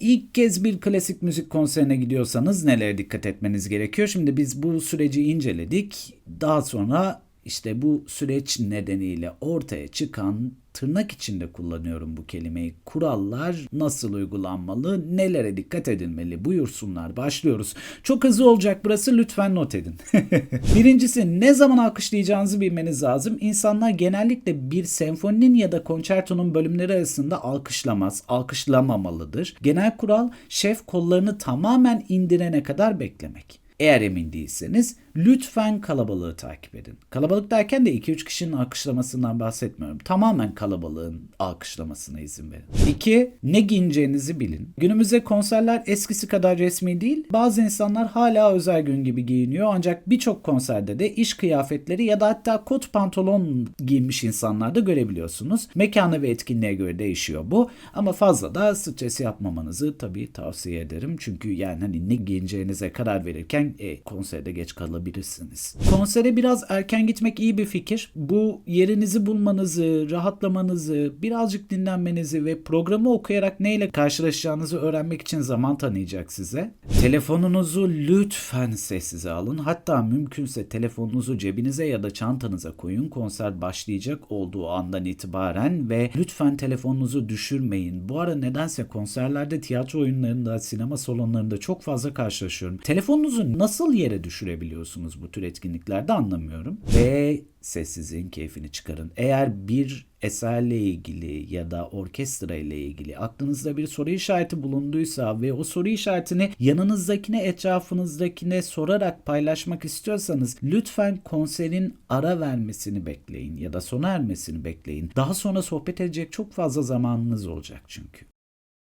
İlk kez bir klasik müzik konserine gidiyorsanız nelere dikkat etmeniz gerekiyor? Şimdi biz bu süreci inceledik. Daha sonra işte bu süreç nedeniyle ortaya çıkan tırnak içinde kullanıyorum bu kelimeyi. Kurallar nasıl uygulanmalı, nelere dikkat edilmeli buyursunlar. Başlıyoruz. Çok hızlı olacak burası lütfen not edin. Birincisi ne zaman alkışlayacağınızı bilmeniz lazım. İnsanlar genellikle bir senfoninin ya da konçertonun bölümleri arasında alkışlamaz, alkışlamamalıdır. Genel kural şef kollarını tamamen indirene kadar beklemek. Eğer emin değilseniz lütfen kalabalığı takip edin. Kalabalık derken de 2-3 kişinin alkışlamasından bahsetmiyorum. Tamamen kalabalığın alkışlamasına izin verin. 2. Ne giyineceğinizi bilin. Günümüzde konserler eskisi kadar resmi değil. Bazı insanlar hala özel gün gibi giyiniyor ancak birçok konserde de iş kıyafetleri ya da hatta kot pantolon giymiş insanlar da görebiliyorsunuz. Mekana ve etkinliğe göre değişiyor bu ama fazla da stres yapmamanızı tabii tavsiye ederim. Çünkü yani hani ne giyineceğinize karar verirken e, konserde geç kalabilirsiniz. Konsere biraz erken gitmek iyi bir fikir. Bu yerinizi bulmanızı, rahatlamanızı, birazcık dinlenmenizi ve programı okuyarak neyle karşılaşacağınızı öğrenmek için zaman tanıyacak size. Telefonunuzu lütfen sessize alın. Hatta mümkünse telefonunuzu cebinize ya da çantanıza koyun konser başlayacak olduğu andan itibaren ve lütfen telefonunuzu düşürmeyin. Bu ara nedense konserlerde, tiyatro oyunlarında, sinema salonlarında çok fazla karşılaşıyorum. Telefonunuzu nasıl yere düşürebiliyorsunuz bu tür etkinliklerde anlamıyorum. Ve sessizliğin keyfini çıkarın. Eğer bir eserle ilgili ya da orkestra ile ilgili aklınızda bir soru işareti bulunduysa ve o soru işaretini yanınızdakine, etrafınızdakine sorarak paylaşmak istiyorsanız lütfen konserin ara vermesini bekleyin ya da sona ermesini bekleyin. Daha sonra sohbet edecek çok fazla zamanınız olacak çünkü.